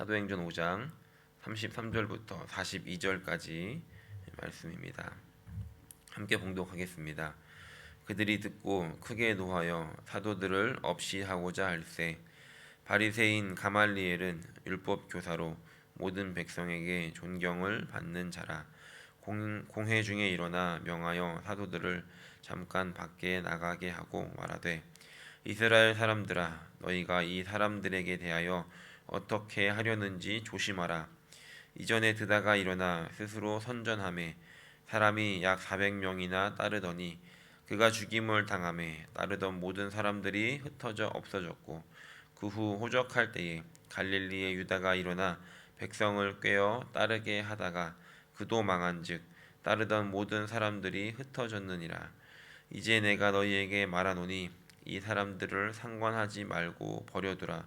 사도행전 5장 33절부터 42절까지 말씀입니다. 함께 봉독하겠습니다. 그들이 듣고 크게 노하여 사도들을 없이 하고자 할세 바리새인 가말리엘은 율법 교사로 모든 백성에게 존경을 받는 자라 공, 공회 중에 일어나 명하여 사도들을 잠깐 밖에 나가게 하고 말하되 이스라엘 사람들아 너희가 이 사람들에게 대하여 어떻게 하려는지 조심하라. 이전에 드다가 일어나 스스로 선전함에 사람이 약 400명이나 따르더니 그가 죽임을 당함에 따르던 모든 사람들이 흩어져 없어졌고 그 후 호적할 때에 갈릴리의 유다가 일어나 백성을 꿰어 따르게 하다가 그도 망한즉 따르던 모든 사람들이 흩어졌느니라. 이제 내가 너희에게 말하노니 이 사람들을 상관하지 말고 버려두라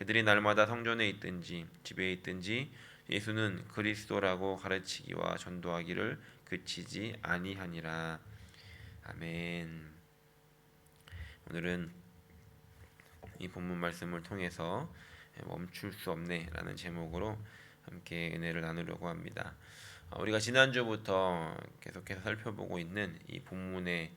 그들이 날마다 성전에 있든지 집에 있든지 예수는 그리스도라고 가르치기와 전도하기를 그치지 아니하니라. 아멘. 오늘은 이 본문 말씀을 통해서 멈출 수 없네라는 제목으로 함께 은혜를 나누려고 합니다. 어, 우리가 지난주부터 계속해서 살펴보고 있는 이 본문의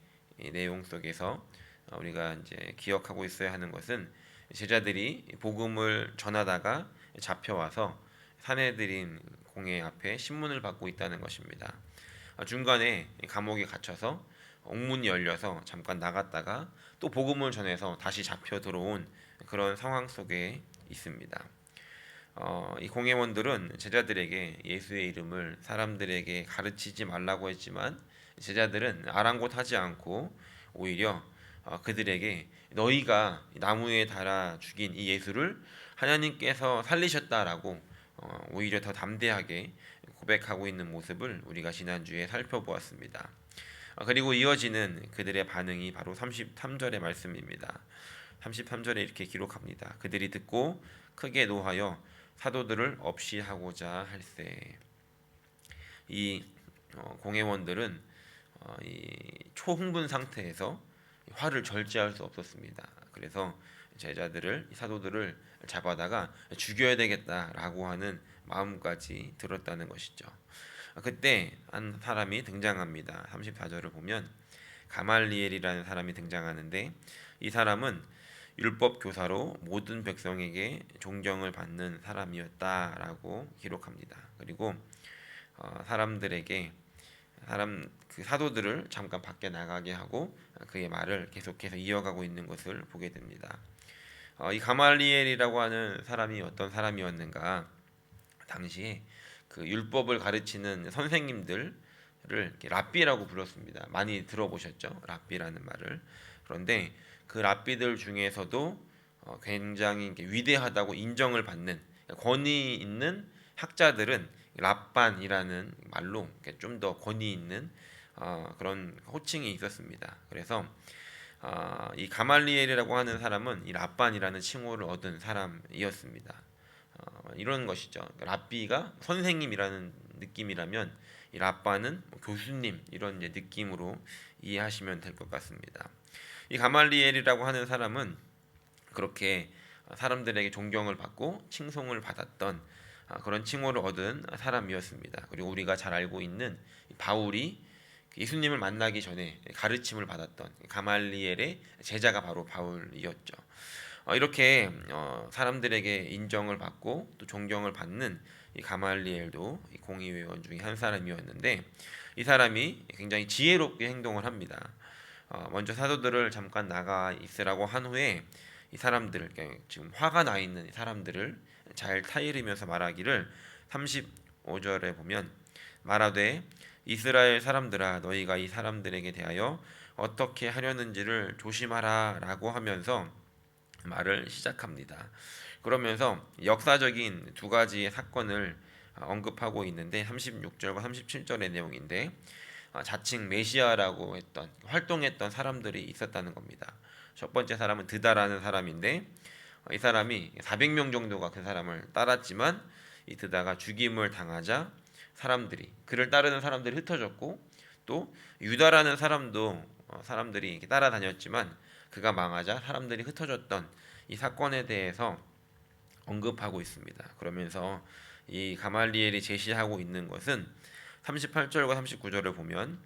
내용 속에서 어, 우리가 이제 기억하고 있어야 하는 것은 제자들이 복음을 전하다가 잡혀와서 사내들인 공회 앞에 신문을 받고 있다는 것입니다. 어, 중간에 감옥에 갇혀서 옥문이 열려서 잠깐 나갔다가 또 복음을 전해서 다시 잡혀 들어온 그런 상황 속에 있습니다. 어, 이 공회원들은 제자들에게 예수의 이름을 사람들에게 가르치지 말라고 했지만 제자들은 아랑곳하지 않고 오히려 어, 그들에게 너희가 나무에 달아 죽인 이 예수를 하나님께서 살리셨다라고 어, 오히려 더 담대하게 고백하고 있는 모습을 우리가 지난주에 살펴보았습니다. 어, 그리고 이어지는 그들의 반응이 바로 33절의 말씀입니다. 33절에 이렇게 기록합니다. 그들이 듣고 크게 노하여 사도들을 없이 하고자 할세. 이 어, 공회원들은 어, 이 초흥분 상태에서 화를 절제할 수 없었습니다. 그래서 제자들을 사도들을 잡아다가 죽여야 되겠다라고 하는 마음까지 들었다는 것이죠. 그때 한 사람이 등장합니다. 34절을 보면 가말리엘이라는 사람이 등장하는데 이 사람은 율법 교사로 모든 백성에게 존경을 받는 사람이었다라고 기록합니다. 그리고 어, 사람들에게 사람 그 사도들을 잠깐 밖에 나가게 하고 그의 말을 계속해서 이어가고 있는 것을 보게 됩니다. 어, 이 가말리엘이라고 하는 사람이 어떤 사람이었는가? 당시에 그 율법을 가르치는 선생님들을 랍비라고 불렀습니다. 많이 들어보셨죠? 랍비라는 말을. 그런데 그 랍비들 중에서도 어, 굉장히 위대하다고 인정을 받는 권위 있는 학자들은 랍반이라는 말로 좀 더 권위 있는 어, 그런 호칭이 있었습니다. 그래서 어, 이 가말리엘이라고 하는 사람은 이 랍반이라는 칭호를 얻은 사람이었습니다. 어, 이런 것이죠. 랍비가 선생님이라는 느낌이라면 이 랍반은 뭐 교수님 이런 느낌으로 이해하시면 될 것 같습니다. 이 가말리엘이라고 하는 사람은 그렇게 사람들에게 존경을 받고 칭송을 받았던 아, 그런 칭호를 얻은 사람이었습니다. 그리고 우리가 잘 알고 있는 바울이 예수님을 만나기 전에 가르침을 받았던 가말리엘의 제자가 바로 바울이었죠. 어, 이렇게 어, 사람들에게 인정을 받고 또 존경을 받는 이 가말리엘도 공의회원 중에 한 사람이었는데 이 사람이 굉장히 지혜롭게 행동을 합니다. 어, 먼저 사도들을 잠깐 나가 있으라고 한 후에 이 사람들을 지금 화가 나 있는 사람들을 잘 타이르면서 말하기를 35절에 보면 말하되 이스라엘 사람들아 너희가 이 사람들에게 대하여 어떻게 하려는지를 조심하라라고 하면서 말을 시작합니다. 그러면서 역사적인 두 가지의 사건을 어, 언급하고 있는데 36절과 37절의 내용인데 어, 자칭 메시아라고 했던 활동했던 사람들이 있었다는 겁니다. 첫 번째 사람은 드다라는 사람인데 어, 이 사람이 400명 정도가 그 사람을 따랐지만 이 드다가 죽임을 당하자 사람들이 그를 따르는 사람들이 흩어졌고 또 유다라는 사람도 어, 사람들이 따라다녔지만 그가 망하자 사람들이 흩어졌던 이 사건에 대해서 언급하고 있습니다. 그러면서 이 가말리엘이 제시하고 있는 것은 38절과 39절을 보면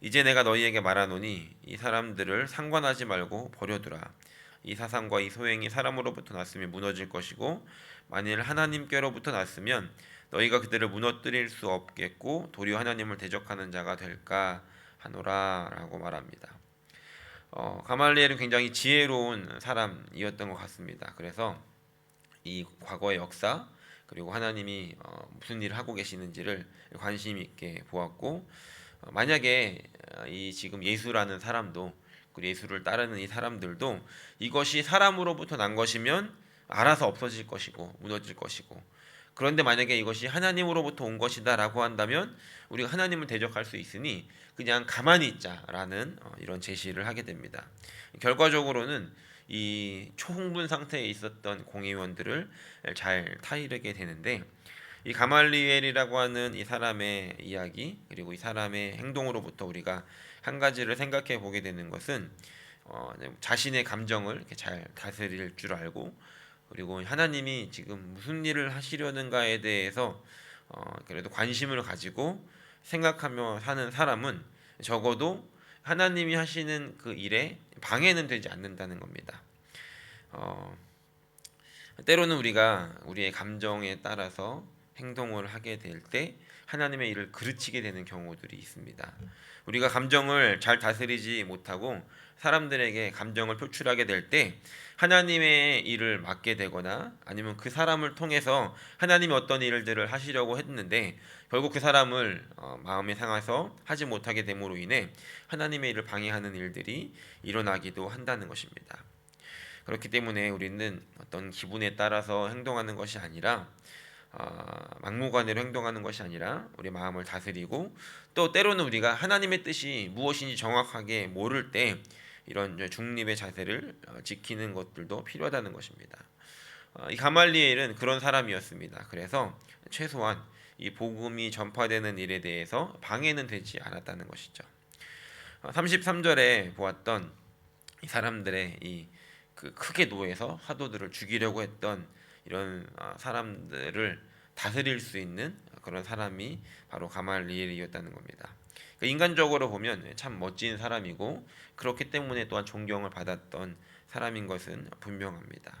이제 내가 너희에게 말하노니 이 사람들을 상관하지 말고 버려두라. 이 사상과 이 소행이 사람으로부터 났으면 무너질 것이고 만일 하나님께로부터 났으면 너희가 그들을 무너뜨릴 수 없겠고 도리어 하나님을 대적하는 자가 될까 하노라라고 말합니다. 어, 가말리엘은 굉장히 지혜로운 사람이었던 것 같습니다. 그래서 이 과거의 역사 그리고 하나님이 어, 무슨 일을 하고 계시는지를 관심 있게 보았고 어, 만약에 어, 이 지금 예수라는 사람도 예수를 따르는 이 사람들도 이것이 사람으로부터 난 것이면 알아서 없어질 것이고 무너질 것이고 그런데 만약에 이것이 하나님으로부터 온 것이다라고 한다면 우리가 하나님을 대적할 수 있으니 그냥 가만히 있자라는 어, 이런 제시를 하게 됩니다. 결과적으로는 이 초흥분 상태에 있었던 공의원들을 잘 타이르게 되는데 이 가말리엘이라고 하는 이 사람의 이야기 그리고 이 사람의 행동으로부터 우리가 한 가지를 생각해 보게 되는 것은 어, 자신의 감정을 이렇게 잘 다스릴 줄 알고 그리고 하나님이 지금 무슨 일을 하시려는가에 대해서 어, 그래도 관심을 가지고 생각하며 사는 사람은 적어도 하나님이 하시는 그 일에 방해는 되지 않는다는 겁니다. 어, 때로는 우리가 우리의 감정에 따라서 행동을 하게 될 때 하나님의 일을 그르치게 되는 경우들이 있습니다. 우리가 감정을 잘 다스리지 못하고 사람들에게 감정을 표출하게 될 때 하나님의 일을 맡게 되거나 아니면 그 사람을 통해서 하나님이 어떤 일들을 하시려고 했는데 결국 그 사람을 어, 마음에 상해서 하지 못하게 됨으로 인해 하나님의 일을 방해하는 일들이 일어나기도 한다는 것입니다. 그렇기 때문에 우리는 어떤 기분에 따라서 행동하는 것이 아니라 어, 막무가내로 행동하는 것이 아니라 우리 마음을 다스리고 또 때로는 우리가 하나님의 뜻이 무엇인지 정확하게 모를 때 이런 중립의 자세를 어, 지키는 것들도 필요하다는 것입니다. 어, 이 가말리엘은 그런 사람이었습니다. 그래서 최소한 이 복음이 전파되는 일에 대해서 방해는 되지 않았다는 것이죠. 33절에 보았던 이 사람들의 이 그 크게 노해서 사도들을 죽이려고 했던 이런 사람들을 다스릴 수 있는 그런 사람이 바로 가말리엘이었다는 겁니다. 그러니까 인간적으로 보면 참 멋진 사람이고 그렇기 때문에 또한 존경을 받았던 사람인 것은 분명합니다.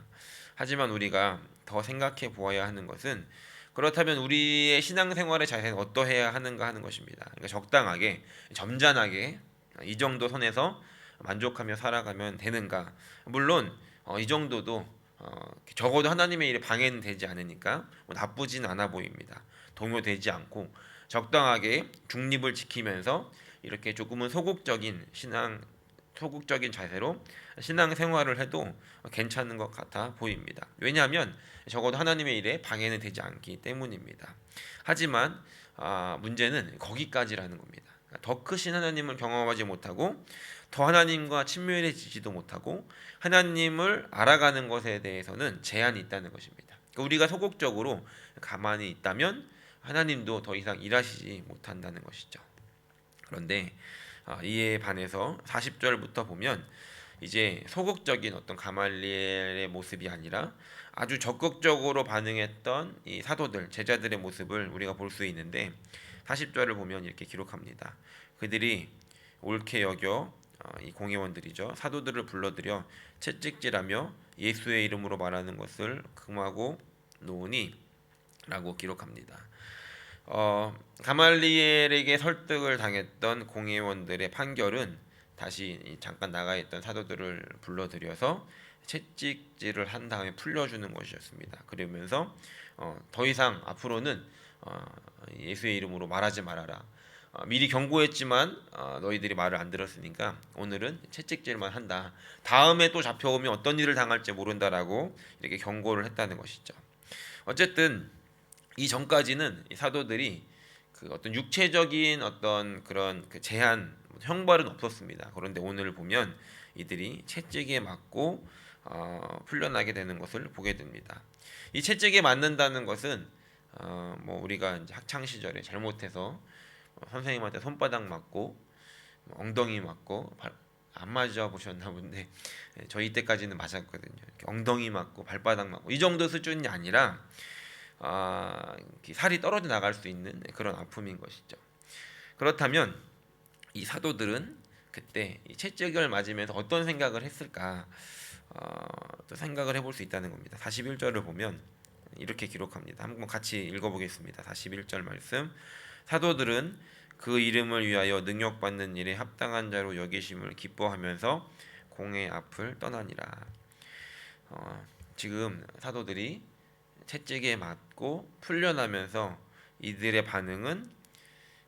하지만 우리가 더 생각해 보아야 하는 것은 그렇다면 우리의 신앙생활의 자세는 어떠해야 하는가 하는 것입니다. 그러니까 적당하게 점잖하게 이 정도 선에서 만족하며 살아가면 되는가? 물론 어, 이 정도도 어, 적어도 하나님의 일에 방해는 되지 않으니까 뭐 나쁘진 않아 보입니다. 동요되지 않고 적당하게 중립을 지키면서 이렇게 조금은 소극적인 신앙 소극적인 자세로 신앙 생활을 해도 괜찮은 것 같아 보입니다. 왜냐하면 적어도 하나님의 일에 방해는 되지 않기 때문입니다. 하지만 아, 문제는 거기까지라는 겁니다. 더 크신 하나님을 경험하지 못하고 더 하나님과 친밀해지지도 못하고 하나님을 알아가는 것에 대해서는 제한이 있다는 것입니다. 그러니까 우리가 소극적으로 가만히 있다면 하나님도 더 이상 일하시지 못한다는 것이죠. 그런데 아, 이에 반해서 40절부터 보면 이제 소극적인 어떤 가말리엘의 모습이 아니라 아주 적극적으로 반응했던 이 사도들 제자들의 모습을 우리가 볼 수 있는데 40절을 보면 이렇게 기록합니다. 그들이 옳게 여겨 어, 이 공회원들이죠 사도들을 불러들여 채찍질하며 예수의 이름으로 말하는 것을 금하고 놓으니라고 기록합니다. 어, 가말리엘에게 설득을 당했던 공회원들의 판결은 다시 잠깐 나가 있던 사도들을 불러들여서 채찍질을 한 다음에 풀려주는 것이었습니다. 그러면서 어, 더 이상 앞으로는 어, 예수의 이름으로 말하지 말아라. 어, 미리 경고했지만 어, 너희들이 말을 안 들었으니까 오늘은 채찍질만 한다. 다음에 또 잡혀오면 어떤 일을 당할지 모른다라고 이렇게 경고를 했다는 것이죠. 어쨌든 이 전까지는 이 사도들이 그 어떤 육체적인 어떤 그런 그 제한 형벌은 없었습니다. 그런데 오늘 보면 이들이 채찍에 맞고 어, 풀려나게 되는 것을 보게 됩니다. 이 채찍에 맞는다는 것은 어, 뭐 우리가 학창 시절에 잘못해서 어, 선생님한테 손바닥 맞고 뭐 엉덩이 맞고 발, 안 맞아 보셨나 본데 예, 저희 때까지는 맞았거든요. 엉덩이 맞고 발바닥 맞고 이 정도 수준이 아니라 아, 살이 떨어져 나갈 수 있는 그런 아픔인 것이죠. 그렇다면 이 사도들은 그때 이 채찍을 맞으면서 어떤 생각을 했을까? 어, 또 생각을 해볼 수 있다는 겁니다. 41절을 보면 이렇게 기록합니다. 한번 같이 읽어보겠습니다. 41절 말씀. 사도들은 그 이름을 위하여 능력받는 일에 합당한 자로 여기심을 기뻐하면서 공의 앞을 떠나니라. 어, 지금 사도들이 채찍에 맞고 풀려나면서 이들의 반응은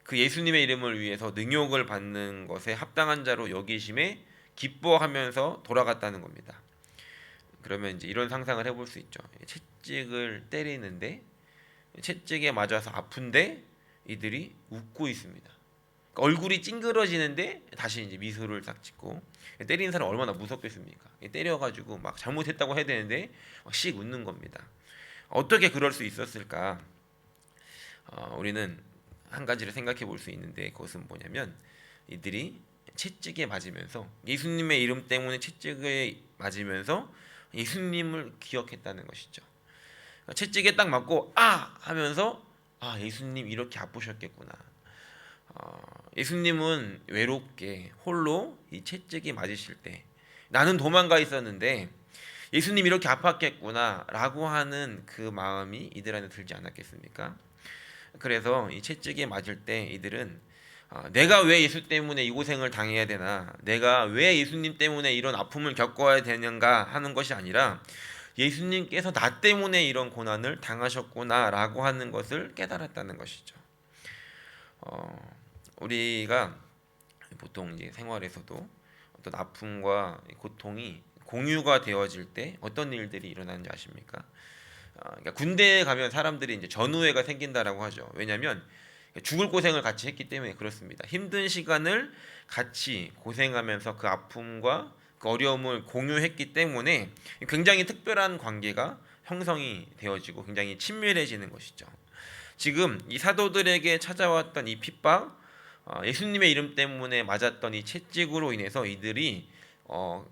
그 예수님의 이름을 위해서 능욕을 받는 것에 합당한 자로 여기심에 기뻐하면서 돌아갔다는 겁니다. 그러면 이제 이런 상상을 해볼 수 있죠. 채찍을 때리는데 채찍에 맞아서 아픈데 이들이 웃고 있습니다. 그러니까 얼굴이 찡그러지는데 다시 이제 미소를 딱 짓고 때리는 사람 얼마나 무섭겠습니까? 때려가지고 막 잘못했다고 해야 되는데 씩 웃는 겁니다. 어떻게 그럴 수 있었을까? 어, 우리는 한 가지를 생각해 볼 수 있는데 그것은 뭐냐면 이들이 채찍에 맞으면서 예수님의 이름 때문에 채찍에 맞으면서 예수님을 기억했다는 것이죠. 채찍에 딱 맞고 아 하면서 아 예수님 이렇게 아프셨겠구나. 어, 예수님은 외롭게 홀로 이 채찍이 맞으실 때 나는 도망가 있었는데 예수님 이렇게 아팠겠구나라고 하는 그 마음이 이들 안에 들지 않았겠습니까? 그래서 이 채찍에 맞을 때 이들은 아, 내가 왜 예수 때문에 이 고생을 당해야 되나? 내가 왜 예수님 때문에 이런 아픔을 겪어야 되는가 하는 것이 아니라 예수님께서 나 때문에 이런 고난을 당하셨구나라고 하는 것을 깨달았다는 것이죠. 어, 우리가 보통 이제 생활에서도 어떤 아픔과 고통이 공유가 되어질 때 어떤 일들이 일어나는지 아십니까? 어, 그러니까 군대에 가면 사람들이 이제 전우회가 생긴다라고 하죠. 왜냐하면 죽을 고생을 같이 했기 때문에 그렇습니다. 힘든 시간을 같이 고생하면서 그 아픔과 그 어려움을 공유했기 때문에 굉장히 특별한 관계가 형성이 되어지고 굉장히 친밀해지는 것이죠. 지금 이 사도들에게 찾아왔던 이 핍박, 어, 예수님의 이름 때문에 맞았던 이 채찍으로 인해서 이들이 어,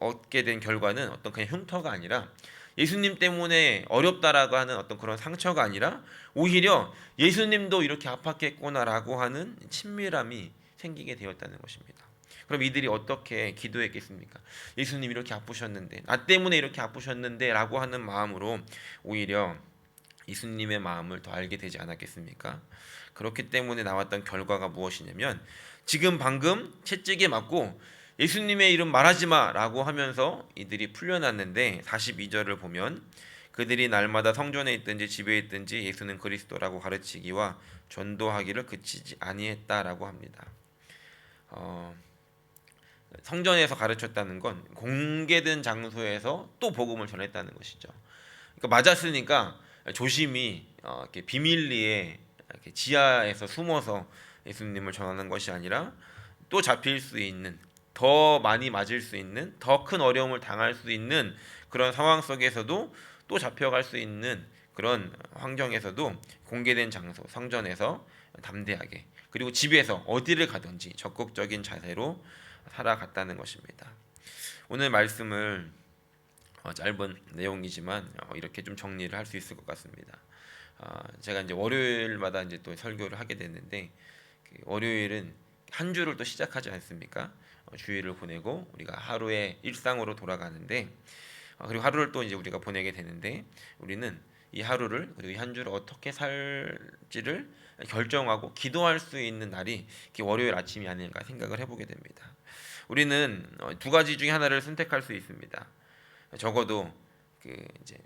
얻게 된 결과는 어떤 그냥 흉터가 아니라 예수님 때문에 어렵다라고 하는 어떤 그런 상처가 아니라 오히려 예수님도 이렇게 아팠겠구나라고 하는 친밀함이 생기게 되었다는 것입니다. 그럼 이들이 어떻게 기도했겠습니까? 예수님 이렇게 아프셨는데 나 때문에 이렇게 아프셨는데라고 하는 마음으로 오히려 예수님의 마음을 더 알게 되지 않았겠습니까? 그렇기 때문에 나왔던 결과가 무엇이냐면 지금 방금 채찍에 맞고 예수님의 이름 말하지 마라고 하면서 이들이 풀려났는데 42절을 보면 그들이 날마다 성전에 있든지 집에 있든지 예수는 그리스도라고 가르치기와 전도하기를 그치지 아니했다라고 합니다. 어, 성전에서 가르쳤다는 건 공개된 장소에서 또 복음을 전했다는 것이죠. 그러니까 맞았으니까 조심히 어, 이렇게 비밀리에 이렇게 지하에서 숨어서 예수님을 전하는 것이 아니라 또 잡힐 수 있는 더 많이 맞을 수 있는 더 큰 어려움을 당할 수 있는 그런 상황 속에서도 또 잡혀갈 수 있는 그런 환경에서도 공개된 장소 성전에서 담대하게 그리고 집에서 어디를 가든지 적극적인 자세로 살아갔다는 것입니다. 오늘 말씀을 어, 짧은 내용이지만 어, 이렇게 좀 정리를 할 수 있을 것 같습니다. 어, 제가 이제 월요일마다 이제 또 설교를 하게 됐는데 그 월요일은 한 주를 또 시작하지 않습니까? 어, 주일을 보내고 우리가 하루의 일상으로 돌아가는데 어, 그리고 하루를 또 이제 우리가 보내게 되는데 우리는 이 하루를 그리고 이 한 주를 어떻게 살지를 결정하고 기도할 수 있는 날이 월요일 아침이 아닐까 생각을 해보게 됩니다. 우리는 어, 두 가지 중에 하나를 선택할 수 있습니다. 적어도 그 이제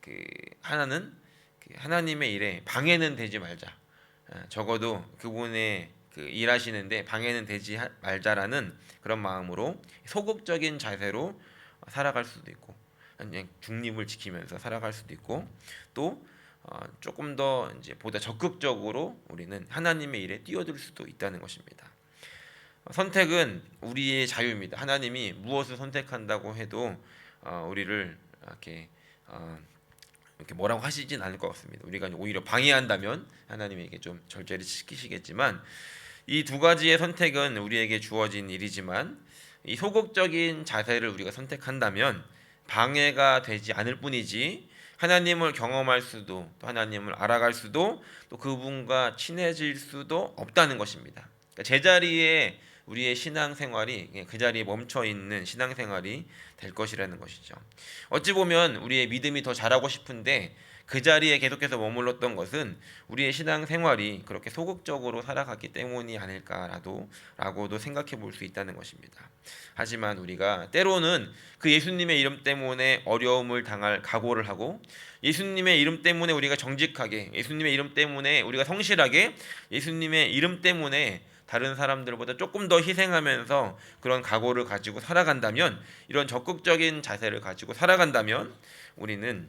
그 하나는 그 하나님의 일에 방해는 되지 말자. 적어도 그분의 그 일하시는데 방해는 되지 하- 말자라는 그런 마음으로 소극적인 자세로 살아갈 수도 있고 중립을 지키면서 살아갈 수도 있고 또 어, 조금 더 이제 보다 적극적으로 우리는 하나님의 일에 뛰어들 수도 있다는 것입니다. 어, 선택은 우리의 자유입니다. 하나님이 무엇을 선택한다고 해도 어, 우리를 이렇게 어, 이렇게 뭐라고 하시진 않을 것 같습니다. 우리가 오히려 방해한다면 하나님에게 좀 절제를 시키시겠지만 이 두 가지의 선택은 우리에게 주어진 일이지만 이 소극적인 자세를 우리가 선택한다면 방해가 되지 않을 뿐이지 하나님을 경험할 수도 또 하나님을 알아갈 수도 또 그분과 친해질 수도 없다는 것입니다. 그러니까 제자리에 우리의 신앙 생활이 그 자리에 멈춰 있는 신앙 생활이 될 것이라는 것이죠. 어찌 보면 우리의 믿음이 더 잘하고 싶은데 그 자리에 계속해서 머물렀던 것은 우리의 신앙 생활이 그렇게 소극적으로 살아갔기 때문이 아닐까라도 라고도 생각해 볼 수 있다는 것입니다. 하지만 우리가 때로는 그 예수님의 이름 때문에 어려움을 당할 각오를 하고 예수님의 이름 때문에 우리가 정직하게 예수님의 이름 때문에 우리가 성실하게 예수님의 이름 때문에 다른 사람들보다 조금 더 희생하면서 그런 각오를 가지고 살아간다면 이런 적극적인 자세를 가지고 살아간다면 우리는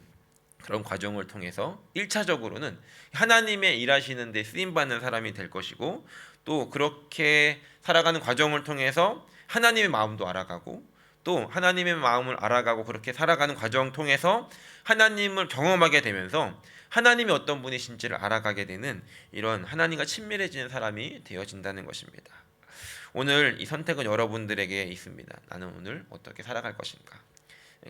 그런 과정을 통해서 1차적으로는 하나님의 일하시는 데 쓰임 받는 사람이 될 것이고 또 그렇게 살아가는 과정을 통해서 하나님의 마음도 알아가고 또 하나님의 마음을 알아가고 그렇게 살아가는 과정 통해서 하나님을 경험하게 되면서 하나님이 어떤 분이신지를 알아가게 되는 이런 하나님과 친밀해지는 사람이 되어진다는 것입니다. 오늘 이 선택은 여러분들에게 있습니다. 나는 오늘 어떻게 살아갈 것인가?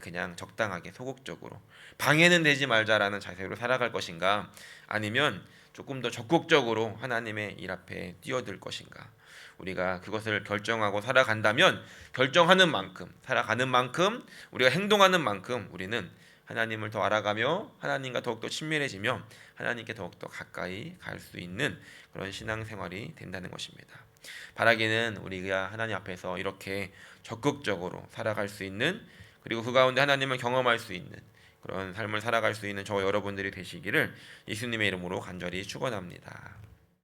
그냥 적당하게 소극적으로 방해는 되지 말자라는 자세로 살아갈 것인가? 아니면 조금 더 적극적으로 하나님의 일 앞에 뛰어들 것인가? 우리가 그것을 결정하고 살아간다면 결정하는 만큼 살아가는 만큼 우리가 행동하는 만큼 우리는 하나님을 더 알아가며 하나님과 더욱더 친밀해지며 하나님께 더욱더 가까이 갈 수 있는 그런 신앙생활이 된다는 것입니다. 바라기는 우리가 하나님 앞에서 이렇게 적극적으로 살아갈 수 있는 그리고 그 가운데 하나님을 경험할 수 있는 그런 삶을 살아갈 수 있는 저 여러분들이 되시기를 예수님의 이름으로 간절히 축원합니다.